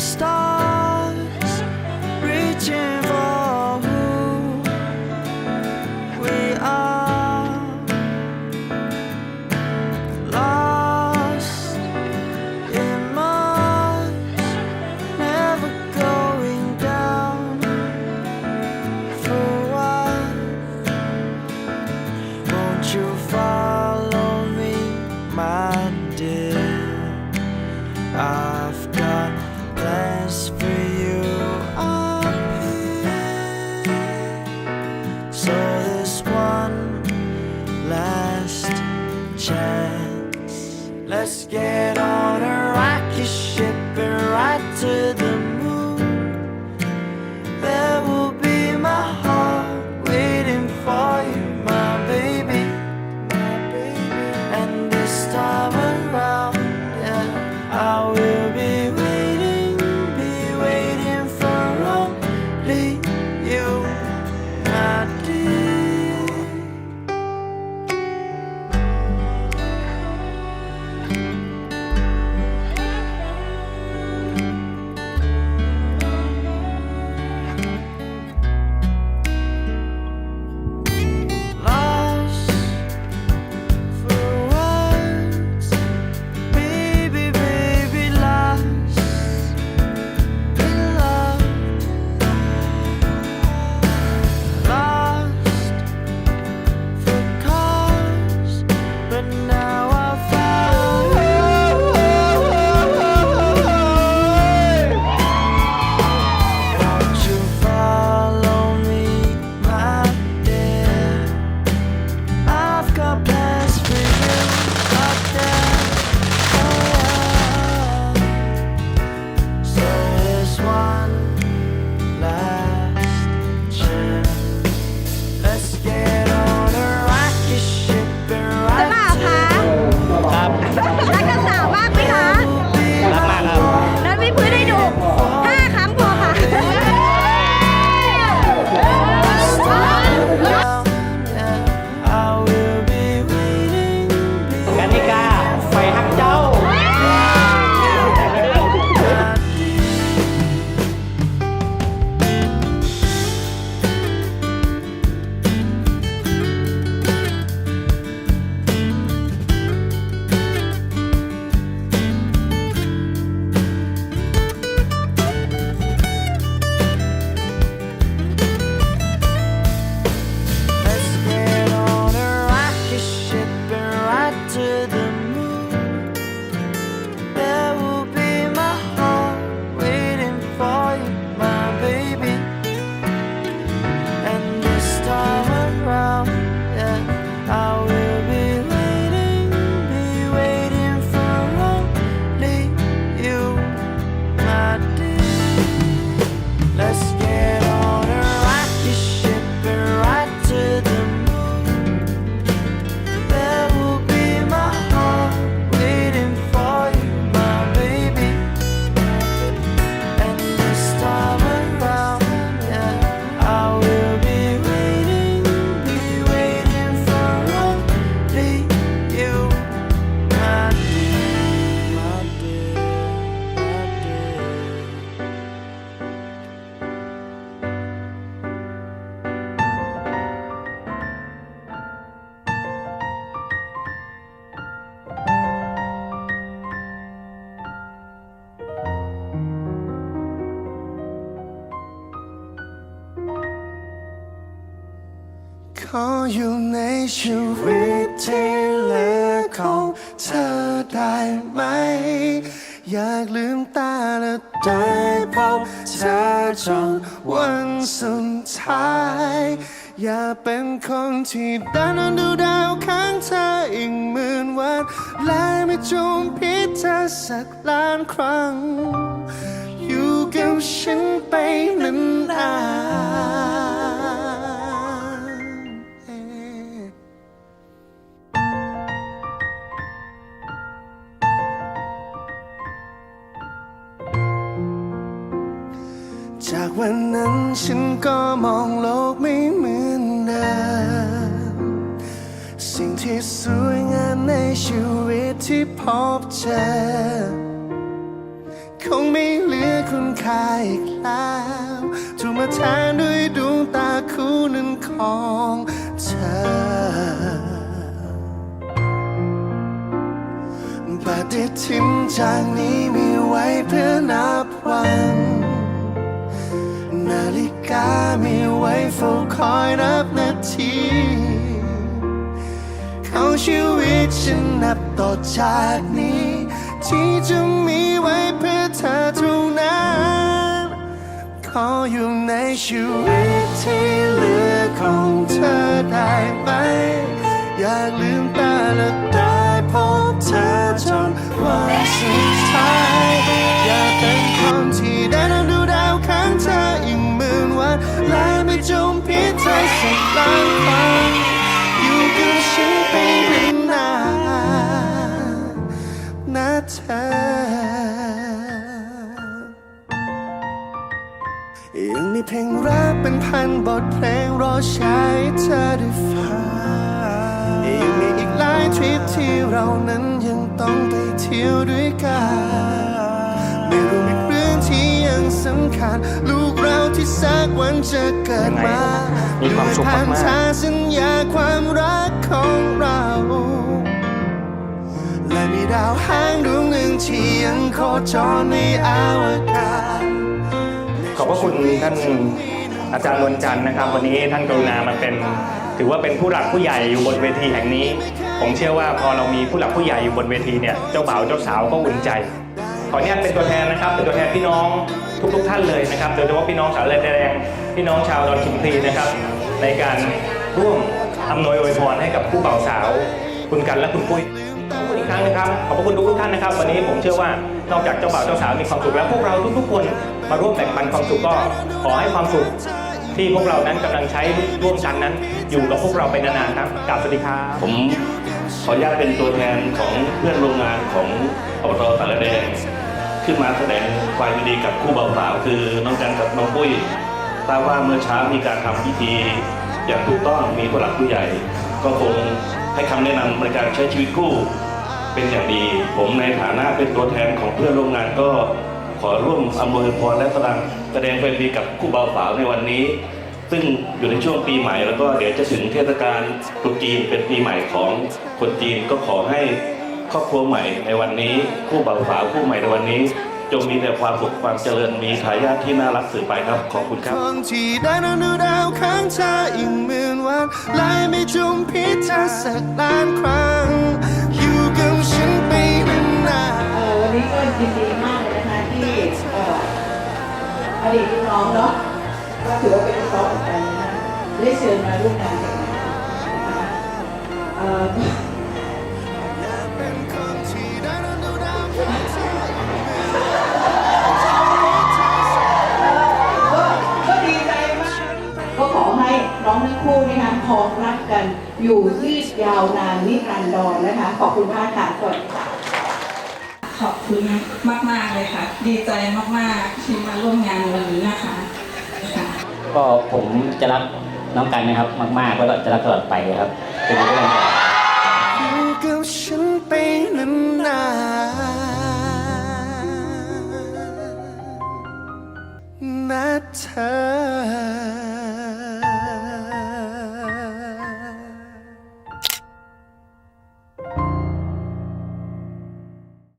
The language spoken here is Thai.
star. just you. ขออยู่ในชีวิตที่เหลือของเธอได้ไหม อยากลืมตาและได้พบเธอจนวันสุดท้าย อย่าเป็นคนที่ดันอนดูดาวข้างเธออีกหมื่นวันและไม่จูมพิษเธอสักล้านครั้ง อยู่กับฉันไปนานๆ จากวันนั้นฉันก็มองโลกไม่เหมือนเดิมสิ่งที่สวยงามในชีวิตที่พบเจอ คงไม่เหลือคุณค่าอีกแล้วถูกมาแทนด้วยดวงตาคู่นั้นของเธอปฏิทินจากนี้มีไว้เพื่อนับวัน นาฬิกามีไว้เฝ้าคอยนับนาทีเขาชีวิตฉันนับต่อจากนี้ ที่จะมีไว้เพื่อเธอเท่านั้นขออยู่ในชีวิตเธอ ทเพลงรอใช้เธอได้ฟังยังมีอีกหลายทริปที่เรานั้นยังต้องไปเที่ยวด้วยกัน ไม่รู้มีเรื่องที่ยังสำคัญ ลูกเราที่สักวันจะเกิดมามีความสุขมากๆผ่นทางสัญญาความรักของเรา และมีดาวห้างดวงหนึ่งที่ยังโคจรในอวกาศ ขอบพระคุณท่าน อาจารย์นวลจันทร์นะครับ วันนี้ท่านกรุณามาเป็นถือว่าเป็นผู้หลักผู้ใหญ่อยู่บนเวทีแห่งนี้ ผมเชื่อว่าพอเรามีผู้หลักผู้ใหญ่อยู่บนเวทีเนี่ยเจ้าบ่าวเจ้าสาวก็อุ่นใจ ขออนุญาตเป็นตัวแทนนะครับ เป็นตัวแทนพี่น้องทุกๆท่านเลยนะครับโดยเฉพาะพี่น้องสาวแดงพี่น้องชาวดอนชิมพลีนะครับ ในการร่วมอำนวยอวยพรให้กับผู้บ่าวสาว คุณกันและคุณปุ้ย ครั้งนะครับ ขอบพระคุณทุกท่านนะครับ วันนี้ผมเชื่อว่านอกจากเจ้าบ่าวเจ้าสาวมีความสุขแล้วพวกเราทุกๆคนมาร่วมแบ่งปันความสุขก็ขอให้ความสุขที่พวกเรานั้นกำลังใช้ร่วมกันนั้น อยู่กับพวกเราไปนานๆครับกราบสวัสดีครับผมขออนุญาตเป็นตัวแทนของเพื่อนโรงงานของอบตสารแดงขึ้นมาแสดงความยินดีกับคู่บ่าวสาวคือน้องจันกับน้องปุ้ยทราบว่าเมื่อเช้ามีการทำพิธี อย่างถูกต้องมีผู้หลักผู้ใหญ่ ก็คงให้คำแนะนำในการใช้ชีวิตคู่ เป็นอย่างดี ผมในฐานะเป็นตัวแทนของเพื่อนโรงงานก็ขอร่วมอำนวยพรและแสดงแสดงความยินดีกับคู่บ่าวสาวในวันนี้ ซึ่งอยู่ในช่วงปีใหม่แล้วก็เดี๋ยวจะถึงเทศกาลตรุษจีนเป็นปีใหม่ของคนจีนก็ขอให้ครอบครัวใหม่ในวันนี้ คู่บ่าวสาวคู่ใหม่ในวันนี้ จงมีแต่ความสุขความเจริญมีทายาทที่น่ารักสืบไปครับขอบคุณครับคนที่ได้นั่งดู ยินดีมากเลยนะคะที่เอ่ออดีตลูกน้องเนาะก็ถือว่าเป็นลูกน้องเหมือนกันนะได้เชิญมาร่วมงานแต่งงานนะคะเอ่อๆเป็นคนที่ได้นั่งดูดาวข้างเธอก็ก็ดีใจมากก็ขอให้น้องทั้งคู่นะคะครองรักกันอยู่ยืดยาวนานนิรันดรนะคะ ขอบคุณมากค่ะสวัสดีค่ะ ขอบคุณมาก ๆ เลยค่ะ ดีใจมาก ๆ ที่มาร่วมงานวันนี้นะคะค่ะ ก็ผมจะรักน้องกันนะครับ มากๆแล้วก็จะรักตลอดไปครับเป็นเรื่องอยู่